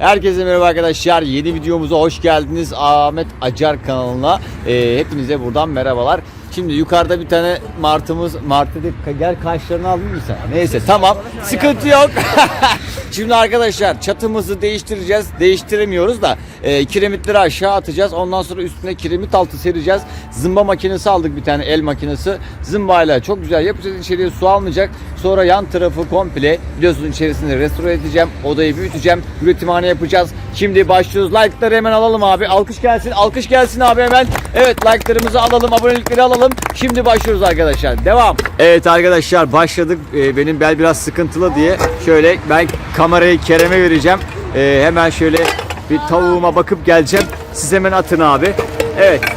Herkese merhaba arkadaşlar. Yeni videomuza hoş geldiniz. Ahmet Acar kanalına. Ee, hepinize buradan merhabalar. Şimdi yukarıda bir tane martımız, martı değil, gel kaşlarını aldın mı sen? Neyse tamam. Sıkıntı yok. Şimdi arkadaşlar çatımızı değiştireceğiz. Değiştiremiyoruz da e, kiremitleri aşağı atacağız. Ondan sonra üstüne kiremit altı sereceğiz. Zımba makinesi aldık bir tane el makinesi. Zımbayla çok güzel yapacağız. İçeriye su almayacak. Sonra yan tarafı komple biliyorsunuz içerisinde restore edeceğim. Odayı büyüteceğim. Üretimhane yapacağız. Şimdi başlıyoruz. Like'ları hemen alalım abi. Alkış gelsin. Alkış gelsin abi hemen. Evet like'larımızı alalım. Abonelikleri alalım. Şimdi başlıyoruz arkadaşlar. Devam. Evet arkadaşlar başladık. Ee, benim bel biraz sıkıntılı diye şöyle ben kamerayı Kerem'e vereceğim. Ee, hemen şöyle bir tavuğuma bakıp geleceğim. Siz hemen atın abi. Evet.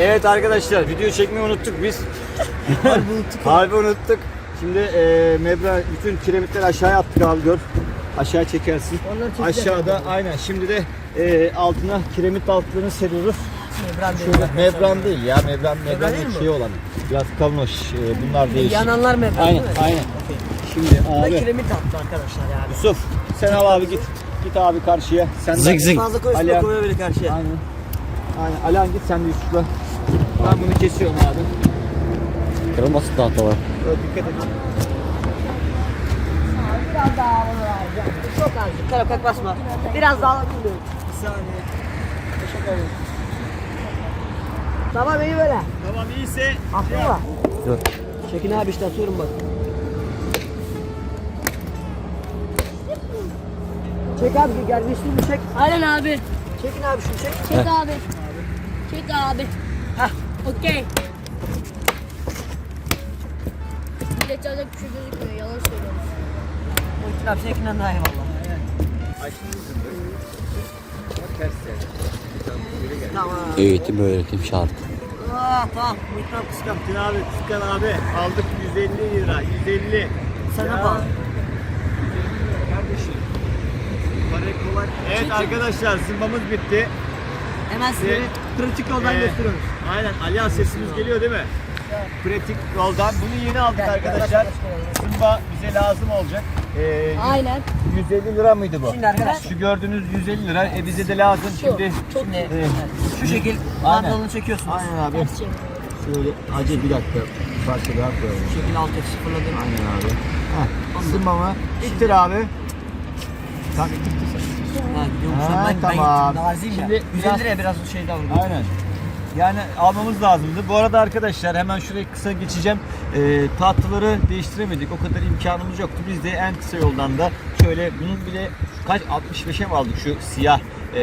Evet arkadaşlar video çekmeyi unuttuk biz. Harbi unuttuk. Harbi unuttuk. Şimdi e, mebra bütün kiremitleri aşağıya attık abi gör. Aşağı çekersin. Aşağıda aynen. Şimdi de e, altına kiremit altlarını seriyoruz. Membran değil. Şöyle membran değil ya membran membran değil mi şey olan. Biraz kalın o ş- e, bunlar değişik. Yananlar membran Aynen değil mi? aynen. Şimdi Bu da abi kiremit attı arkadaşlar yani. Yusuf sen al abi git. Git abi karşıya. Sen de- Zık zık. Fazla Ali- da koyabilir karşıya. Aynen. Aynen. Alan git sen de Yusuf'la. Ben bunu kesiyorum abi. Kırılmasın tahtalar. Evet, dikkat et. Biraz daha havalı alacağım. Çok azıcık. Kara kalk basma. Biraz daha alabilirim. Bir saniye. Teşekkür ederim. Tamam iyi böyle. Tamam iyiyse. Aklın var. Dur. Çekin abi işte atıyorum bak. Çek abi gerginliğini çek. Aynen abi. Çekin abi şunu çek. Çek abi. Çek abi. Okey. Millet çalacak bir şey gözükmüyor. Yalan söylüyorsun. Muhittin abi seninkinden daha iyi valla. Tamam. Eğitim öğretim şart. Aa, tamam. Muhittin abi kıskan. Metin abi, Sıkan abi aldık 150 lira, 150. Sana Ya. bak. Kardeşim. Parayı kolay. Evet arkadaşlar zımbamız bitti. Hemen size pratik yoldan Ee, gösteriyoruz. Aynen Alihan sesimiz geliyor değil mi? Pratik yoldan. Bunu yeni aldık arkadaşlar. Zımba bize lazım olacak. Ee, Aynen. 150 lira mıydı bu? Şimdi arkadaşlar. Şu gördüğünüz 150 lira. E bize de lazım şimdi. Çok Şimdi Ee, şu şekil Aynen. mandalını çekiyorsunuz. Aynen abi. ters çevir. Şöyle acil bir dakika. Parça daha koyalım. Bu şekil alt F sıfırladın. Aynen abi. Heh, Zımbamı. İttir abi. Tak. Ha. Ha, ben, ben tamam. gittim. Gaziyim ya. Şimdi 150 biraz- liraya biraz şey daha vurdu. Aynen. Yani almamız lazımdı. Bu arada arkadaşlar hemen şuraya kısa geçeceğim. Ee, tahtaları değiştiremedik. O kadar imkanımız yoktu. Biz de en kısa yoldan da şöyle bunun bile kaç 65'e mi aldık şu siyah e,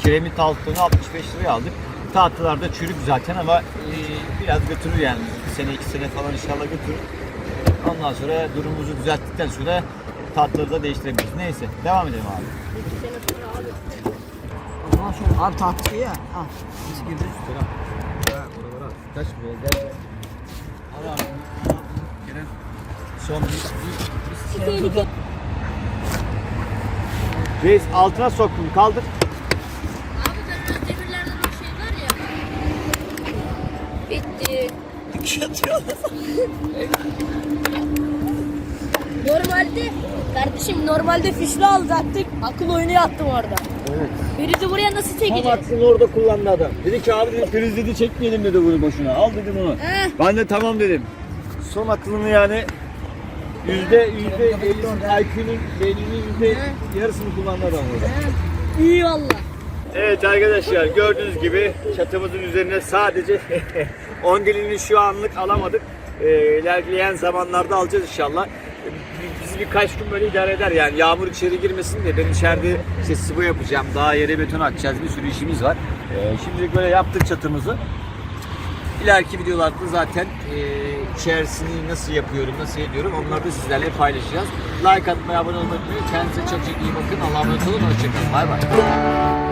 kiremit altını 65 liraya aldık. Tahtalar da çürük zaten ama e, biraz götürür yani. Bir sene iki sene falan inşallah götürür. Ondan sonra durumumuzu düzelttikten sonra tahtaları da değiştirebiliriz. Neyse devam edelim abi. O zaman şöyle. Abi tahtası ya. Al. Nasıl girdi? Kaç buraya gel. Al abi. Kerem. Son bir, bir, Tehlike. Reis altına soktum kaldır. Şey var ya. Bitti. Normalde kardeşim normalde fişli alacaktık. Akıl oyunu yaptım orada. Evet. Birisi buraya nasıl Tam çekeceğiz? aklını orada kullandı adam. Dedi ki abi dedi, kriz dedi çekmeyelim dedi bunu boşuna. Al dedim onu. Heh. Ben de tamam dedim. Son aklını yani yüzde yüzde IQ'nun beyninin yüzde yarısını kullandı adam burada. İyi valla. Evet arkadaşlar gördüğünüz gibi çatımızın üzerine sadece 10 dilini şu anlık alamadık. Ee, ilerleyen zamanlarda alacağız inşallah. Bizi birkaç gün böyle idare eder yani yağmur içeri girmesin de ben içeride işte sıvı yapacağım daha yere beton atacağız bir sürü işimiz var. Ee, şimdilik böyle yaptık çatımızı. İleriki videolarda zaten e, içerisini nasıl yapıyorum, nasıl ediyorum onları da sizlerle paylaşacağız. Like atmayı, abone olmayı unutmayın. Kendinize çok iyi bakın. Allah'a emanet olun. Hoşçakalın. Bay bay.